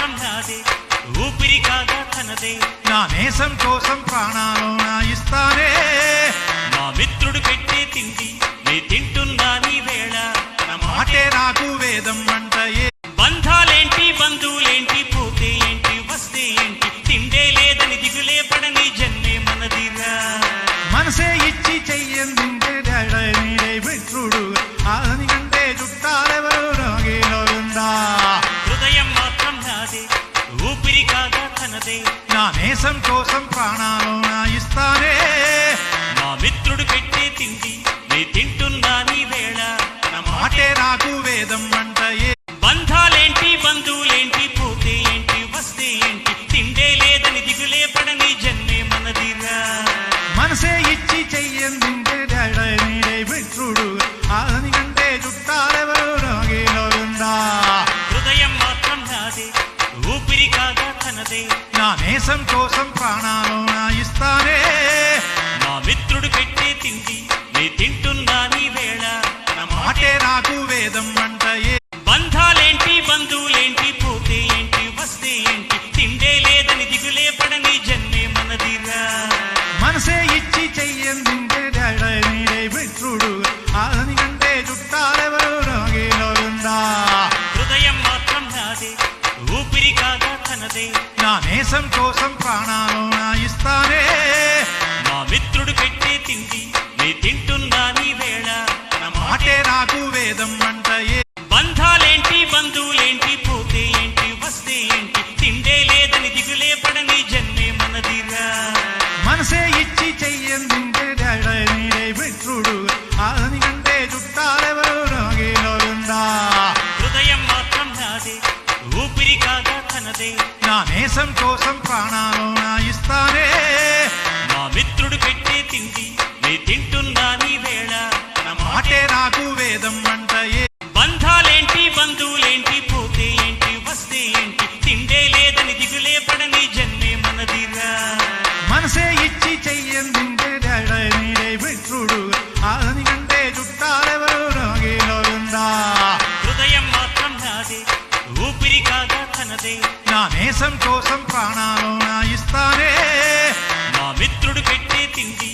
మాత్రం నాదే ఊపిరి కాగా తనదే. నా నేసం కోసం ప్రాణాలు నా ఇస్తానే. నా మిత్రుడు పెట్టే తిండి నీ తింటున్నా నీ వేళ. నా మాటే నాకు వేదం అంట ఏ. బంధాలేంటి బంధువులేంటి పోతే ఏంటి వస్తే ఏంటి తిండే లేదని దిగులే పడని జన్మే మనదిరా. మనసే ఇచ్చి చెయ్యండి నేసం కోసం ప్రాణాలు నా ఇస్తానే. నా మిత్రుడు పెట్టే తిండి నే తింటున్నా నీ వేళ. నా మాటే నాకు వేదం అంట ఏ. బంధాలేంటి బంధువులేంటి పోతే ఏంటి వస్తే ఏంటి తిండే లేదని దిగులే పడని జన్మే మనదిరా. మనసే ఇచ్చి చెయ్యందింటే తనదే నా నేసం కోసం ప్రాణాలు నా ఇస్తానే. నా మిత్రుడు పెట్టే తిండి నీ తిండి తనదే నా నేసం కోసం ప్రాణాలు నా ఇస్తానే. నా మిత్రుడు పెట్టే తిండి నే తింటున్నా నీ వేళ నా మాటే నాకు వేదం అంట ఏ బంధాలేంటి బంధువులేంటి నా నేసం కోసం ప్రాణాలు నా ఇస్తానే నా మిత్రుడు పెట్టే తిండి నే తింటున్నా నీ వేళ. నా మాటే నాకు వేదం అంట ఏ బంధాలేంటి బంధువులేంటి పోతే ఏంటి వస్తే ఏంటి తిండే లేదని దిగులే పడని జన్మే మనదిరా. మనసే ఇచ్చి చెయ్యందింటే కాగా నా నేసం కోసం ప్రాణాలు నా ఇస్తానే. నా మిత్రుడు పెట్టే తిండి